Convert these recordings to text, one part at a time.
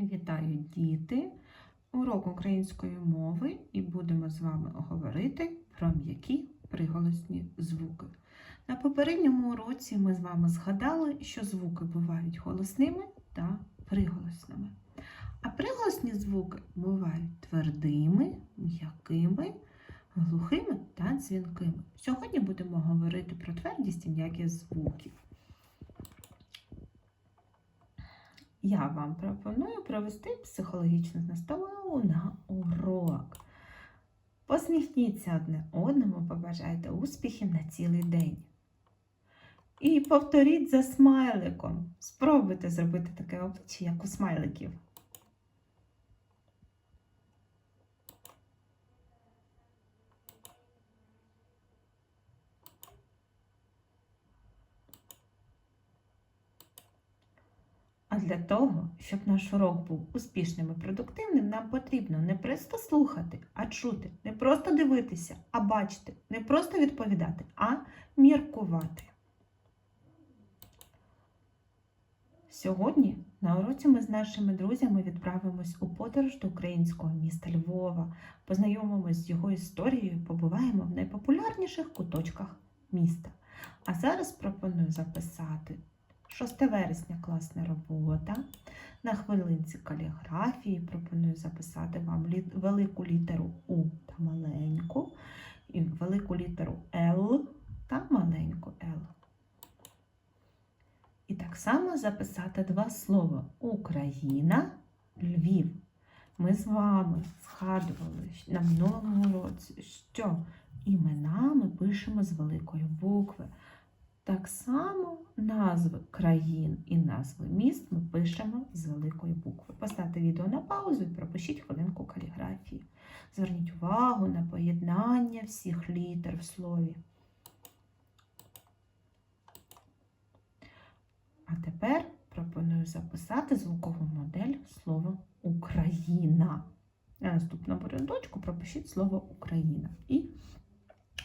Вітаю діти! Урок української мови і будемо з вами говорити про м'які приголосні звуки. На попередньому уроці ми з вами згадали, що звуки бувають голосними та приголосними. А приголосні звуки бувають твердими, м'якими, глухими та дзвінкими. Сьогодні будемо говорити про твердість і м'якість звуків. Я вам пропоную провести психологічну настанову на урок. Посміхніться одне одному, побажайте успіхів на цілий день. І повторіть за смайликом. Спробуйте зробити таке обличчя, як у смайликів. А для того, щоб наш урок був успішним і продуктивним, нам потрібно не просто слухати, а чути, не просто дивитися, а бачити, не просто відповідати, а міркувати. Сьогодні на уроці ми з нашими друзями відправимось у подорож до українського міста Львова, познайомимось з його історією, побуваємо в найпопулярніших куточках міста. А зараз пропоную записати 6 вересня класна робота. На хвилинці каліграфії пропоную записати вам велику літеру У та маленьку, і велику літеру Л та маленьку Л. І так само записати два слова Україна, Львів. Ми з вами згадували на минулому році, що імена ми пишемо з великої букви. Так само назви країн і назви міст ми пишемо з великої букви. Поставте відео на паузу і пропишіть хвилинку каліграфії. Зверніть увагу на поєднання всіх літер в слові. А тепер пропоную записати звукову модель слова Україна. На наступному рядочку пропишіть слово Україна і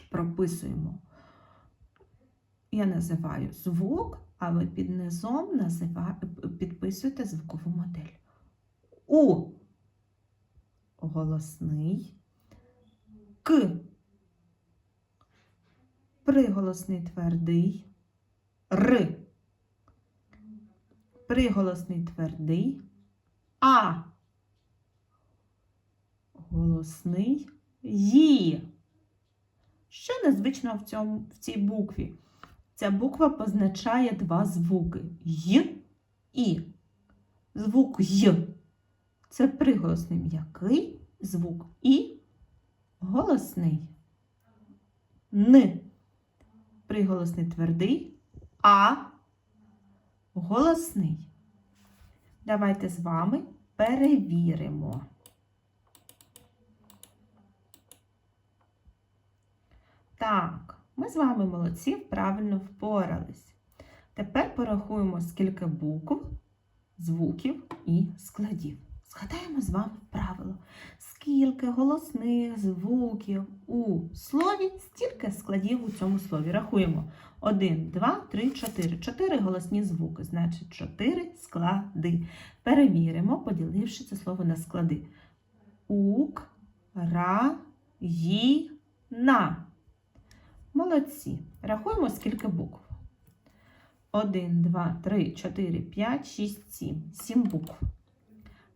прописуємо. Я називаю звук, а ви під низом назива... підписуєте звукову модель. У. Голосний, К. Приголосний твердий, Р. Приголосний твердий, А. Голосний. Ї. Що незвично в, цьому, в цій букві? Ця буква позначає два звуки Й і. Звук Й це приголосний м'який звук і голосний. Н приголосний твердий, а голосний. Давайте з вами перевіримо. Так, ми з вами молодці, правильно впорались. Тепер порахуємо, скільки букв, звуків і складів. Згадаємо з вами правило. Скільки голосних звуків у слові, стільки складів у цьому слові. Рахуємо. 1, 2, 3, 4. 4 голосні звуки, значить 4 склади. Перевіримо, поділивши це слово на склади. Ук, ра, ї, на. Молодці. Рахуємо, скільки букв. 1, 2, 3, 4, 5, 6, 7. 7 букв.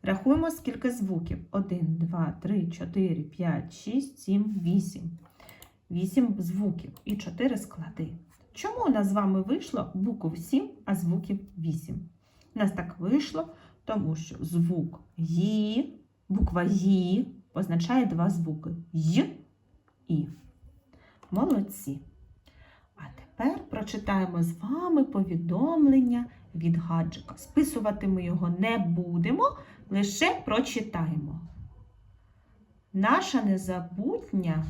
Рахуємо, скільки звуків. 1, 2, 3, 4, 5, 6, 7, 8. 8 звуків і 4 склади. Чому у нас з вами вийшло букв 7, а звуків 8? У нас так вийшло, тому що звук «ї», буква «ї» позначає два звуки «й» і. Молодці. А тепер прочитаємо з вами повідомлення від гаджика. Списувати ми його не будемо, лише прочитаємо. Наша незабутня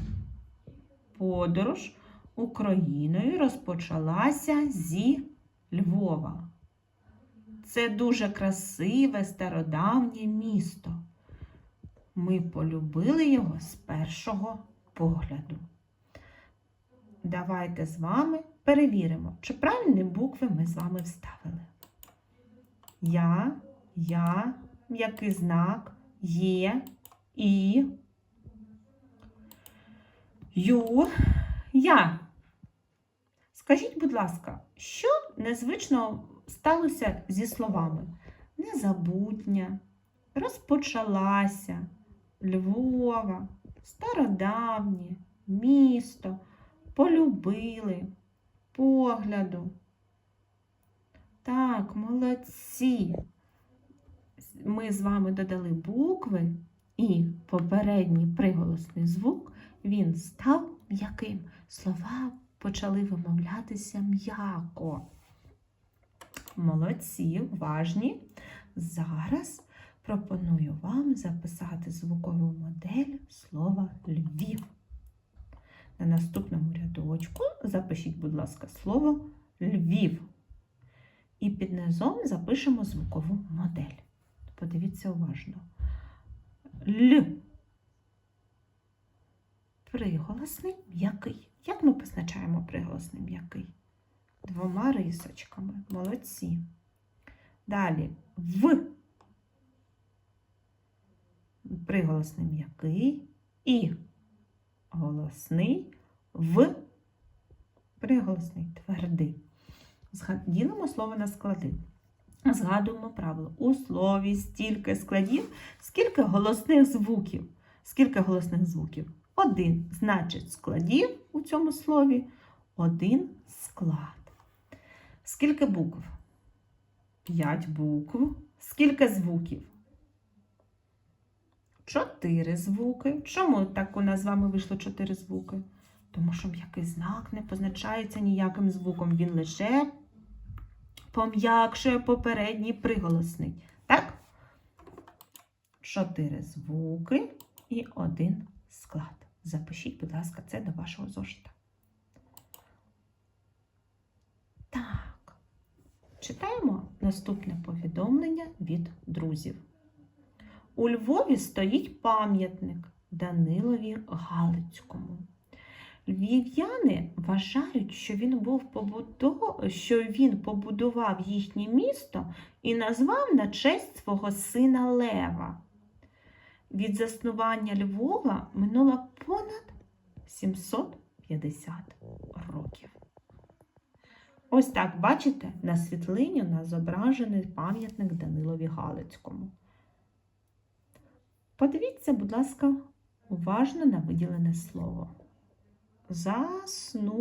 подорож Україною розпочалася зі Львова. Це дуже красиве стародавнє місто. Ми полюбили його з першого погляду. Давайте з вами перевіримо, чи правильні букви ми з вами вставили. Я, я, м'який знак, є, і, ю, я. Скажіть, будь ласка, що незвично сталося зі словами незабутня, розпочалася, Львова, стародавнє, місто, полюбили, погляду. Так, молодці. Ми з вами додали букви і попередній приголосний звук, він став м'яким. Слова почали вимовлятися м'яко. Молодці, уважні. Зараз пропоную вам записати звукову модель слова Львів. На наступному рядочку запишіть, будь ласка, слово Львів. І під низом запишемо звукову модель. Подивіться уважно. Л. Приголосний м'який. Як ми позначаємо приголосний м'який? Двома рисочками. Молодці. Далі В. Приголосний м'який. І голосний в. Приголосний твердий. Ділимо слово на склади. Згадуємо правило. У слові стільки складів, скільки голосних звуків. Скільки голосних звуків? Один. Значить, складів у цьому слові один склад. Скільки букв? П'ять букв. Скільки звуків? Чотири звуки. Чому так у нас з вами вийшло чотири звуки? Тому що м'який знак не позначається ніяким звуком. Він лише пом'якшує попередній приголосний. Так? Чотири звуки і один склад. Запишіть, будь ласка, це до вашого зошита. Так. Читаємо наступне повідомлення від друзів. У Львові стоїть пам'ятник Данилові Галицькому. Львів'яни вважають, що він був побудов... що він побудував їхнє місто і назвав на честь свого сина Лева. Від заснування Львова минуло понад 750 років. Ось так, бачите, на світлині у нас зображений пам'ятник Данилові Галицькому. Подивіться, будь ласка, уважно на виділене слово. Заснування.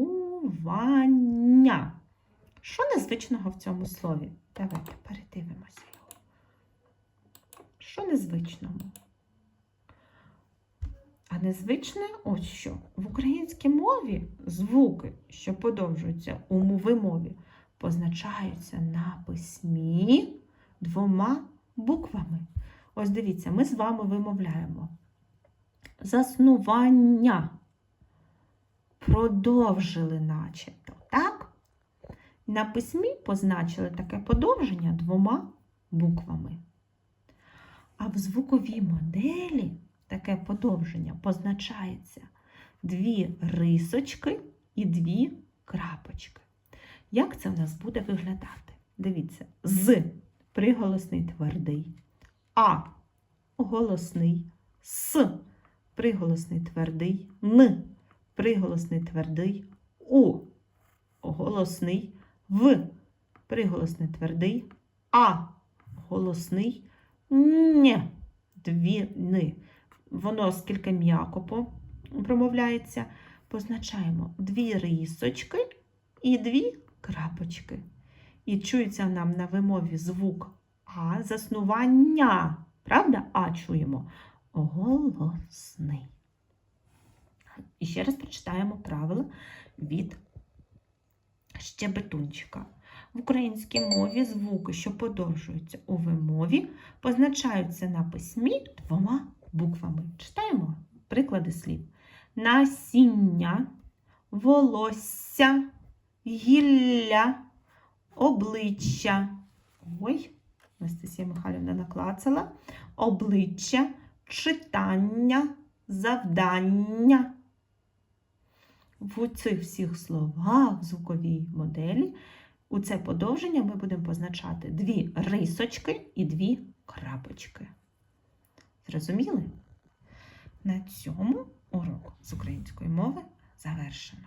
Що незвичного в цьому слові? Давайте передивимося його. Що незвичного? А незвичне ось що. В українській мові звуки, що подовжуються у вимові, позначаються на письмі двома буквами. Ось дивіться, ми з вами вимовляємо заснування. Продовжили начебто, так? На письмі позначили таке подовження двома буквами. А в звуковій моделі таке подовження позначається дві рисочки і дві крапочки. Як це в нас буде виглядати? Дивіться, з приголосний твердий, а голосний, с. Приголосний твердий, н. Приголосний твердий, у. Голосний, в. Приголосний твердий, а. Голосний н. Дві ни. Воно скільки м'яко промовляється, позначаємо дві рисочки і дві крапочки. І чується нам на вимові звук А заснування. Правда? А чуємо голосний. І ще раз прочитаємо правила від щебетунчика. В українській мові звуки, що подовжуються у вимові, позначаються на письмі двома буквами. Читаємо приклади слів: насіння, волосся, гілля, обличчя. Ой, Анастасія Михайлівна наклацала. Обличчя, читання, завдання. В цих всіх словах звуковій моделі у це подовження ми будемо позначати дві рисочки і дві крапочки. Зрозуміли? На цьому урок з української мови завершено.